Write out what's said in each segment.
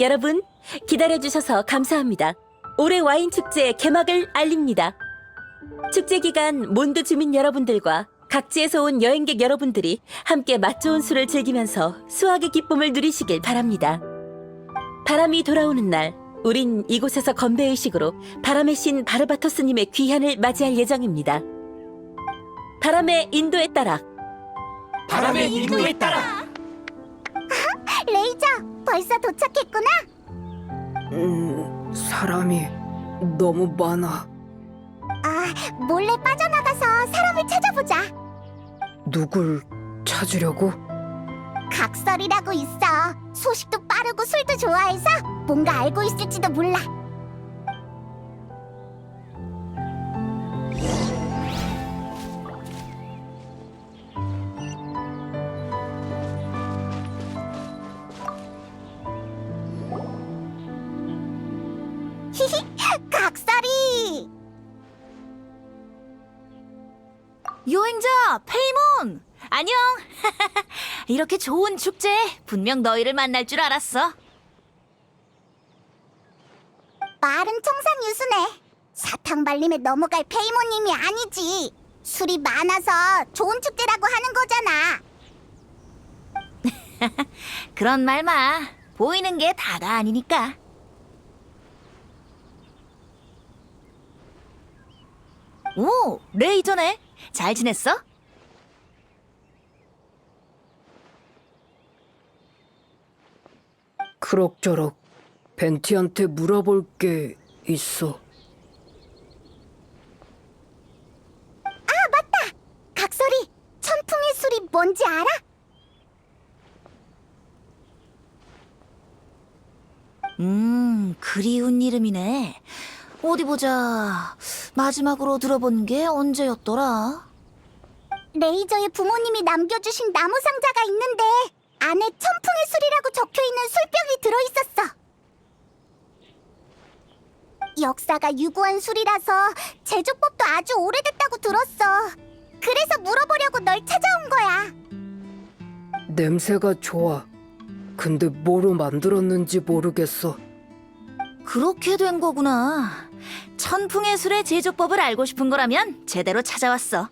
여러분, 기다려주셔서 감사합니다. 올해 와인 축제 개막을 알립니다. 축제 기간 몬드 주민 여러분들과 각지에서 온 여행객 여러분들이 함께 맛 좋은 술을 즐기면서 수확의 기쁨을 누리시길 바랍니다. 바람이 돌아오는 날, 우린 이곳에서 건배의식으로 바람의 신 바르바토스님의 귀환을 맞이할 예정입니다. 바람의 인도에 따라 바람의 인도에 따라 레이저, 벌써 도착했구나. 음, 사람이 너무 많아. 아, 몰래 빠져나가서 사람을 찾아보자. 누굴 찾으려고? 각설이라고 있어. 소식도 빠르고 술도 좋아해서 뭔가 알고 있을지도 몰라. 여행자 페이몬 안녕 이렇게 좋은 축제 분명 너희를 만날 줄 알았어 말은 청산 유수네. 사탕 발림에 넘어갈 페이모님이 아니지. 술이 많아서 좋은 축제라고 하는 거잖아. 그런 말 마 보이는 게 다가 아니니까 오 레이저네 잘 지냈어? 그럭저럭 벤티한테 물어볼 게 있어. 각설이, 천풍의 술이 뭔지 알아? 음 그리운 이름이네 어디 보자 마지막으로 들어본 게 언제였더라 레이저의 부모님이 남겨주신 나무 상자가 있는데 안에 천풍의 술이라고 적혀있는 술병이 들어있었어. 역사가 유구한 술이라서 제조법도 아주 오래됐다고 들었어. 그래서 물어보려고 널 찾아온 거야. 냄새가 좋아. 근데 뭐로 만들었는지 모르겠어. 그렇게 된 거구나. 천풍의 술의 제조법을 알고 싶은 거라면 제대로 찾아왔어.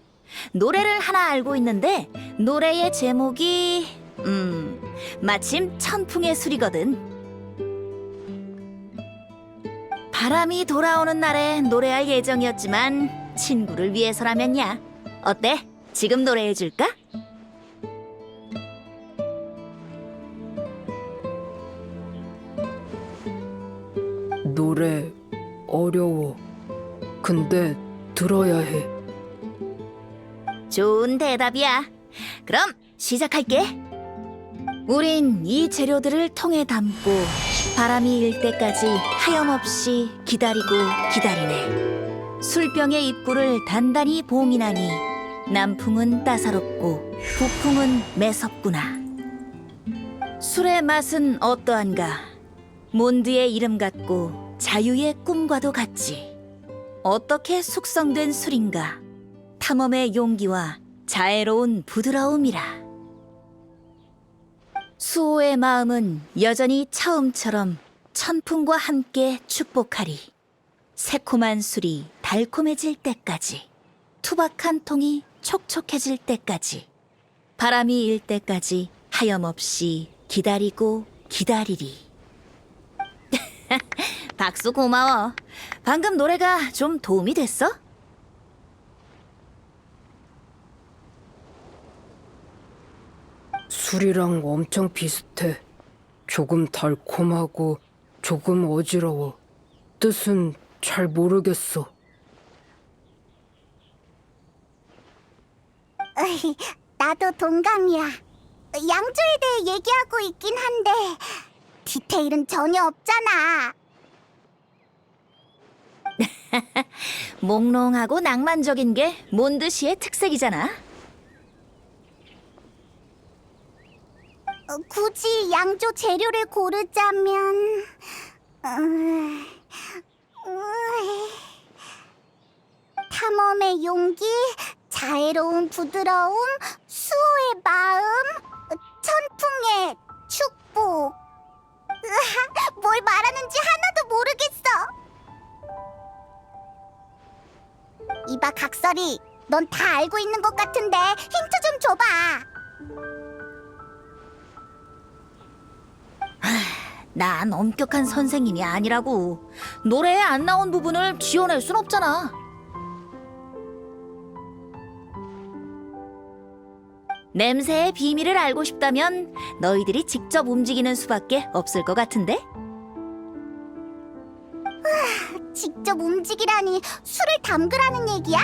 노래를 하나 알고 있는데 노래의 제목이 음 마침 천풍의 술이거든. 바람이 돌아오는 날에 노래할 예정이었지만 친구를 위해서라면야. 어때? 지금 노래해 줄까? 노래 어려워. 근데 들어야 해. 좋은 대답이야. 그럼 시작할게. 우린 이 재료들을 통에 담고 바람이 일 때까지 하염없이 기다리고 기다리네. 술병의 입구를 단단히 봉인하니 남풍은 따사롭고 북풍은 매섭구나. 술의 맛은 어떠한가? 몬드의 이름 같고 자유의 꿈과도 같지. 어떻게 숙성된 술인가? 탐험의 용기와 자애로운 부드러움이라. 수호의 마음은 여전히 처음처럼 천풍과 함께 축복하리. 새콤한 술이 달콤해질 때까지, 투박한 통이 촉촉해질 때까지, 바람이 일 때까지 하염없이 기다리고 기다리리. 박수 고마워. 방금 노래가 좀 도움이 됐어? 술이랑 엄청 비슷해. 조금 달콤하고 조금 어지러워. 뜻은 잘 모르겠어. 으이, 나도 동감이야. 양조에 대해 얘기하고 있긴 한데 디테일은 전혀 없잖아. 몽롱하고 낭만적인 게 몬드시의 특색이잖아. 어, 굳이 양조 재료를 고르자면 음, 음, 탐험의 용기, 자애로운 부드러움, 수호의 마음, 천풍의 축복. 뭘 말하는지 하나도 모르겠어. 이봐 각설이, 넌 다 알고 있는 것 같은데 힌트 좀 줘봐. 난 엄격한 선생님이 아니라고. 노래에 안 나온 부분을 지어낼 순 없잖아. 냄새의 비밀을 알고 싶다면 너희들이 직접 움직이는 수밖에 없을 것 같은데? 직접 움직이라니 술을 담그라는 얘기야?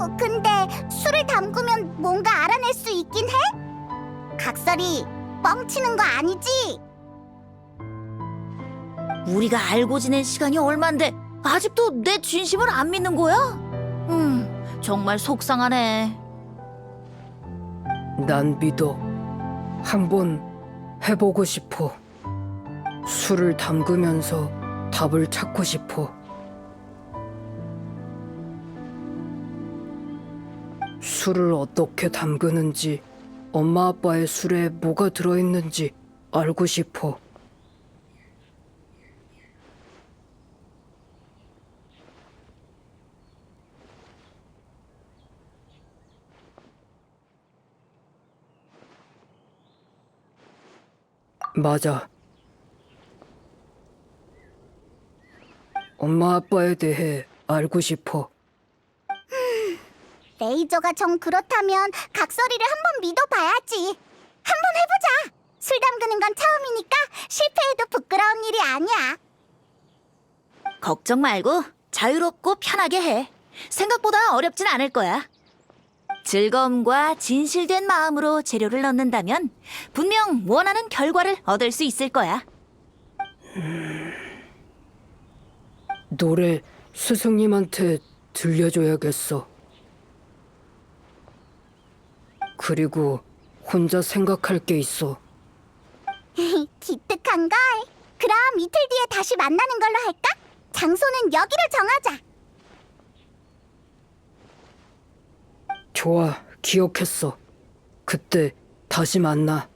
어, 근데 술을 담그면 뭔가 알아낼 수 있긴 해? 각설이 뻥치는 거 아니지? 우리가 알고 지낸 시간이 얼만데 아직도 내 진심을 안 믿는 거야? 음, 정말 속상하네. 난 믿어. 한번 해보고 싶어. 술을 담그면서 답을 찾고 싶어. 술을 어떻게 담그는지, 엄마 아빠의 술에 뭐가 들어있는지 알고 싶어. 맞아. 엄마 아빠에 대해 알고 싶어. 레이저가 정 그렇다면 각설이를 한번 믿어봐야지. 한번 해보자. 술 담그는 건 처음이니까 실패해도 부끄러운 일이 아니야. 걱정 말고 자유롭고 편하게 해. 생각보다 어렵진 않을 거야. 즐거움과 진실된 마음으로 재료를 넣는다면 분명 원하는 결과를 얻을 수 있을 거야. 노래 스승님한테 들려줘야겠어. 그리고 혼자 생각할 게 있어. 기특한 걸. 그럼 이틀 뒤에 다시 만나는 걸로 할까? 장소는 여기로 정하자. 좋아, 기억했어. 그때 다시 만나.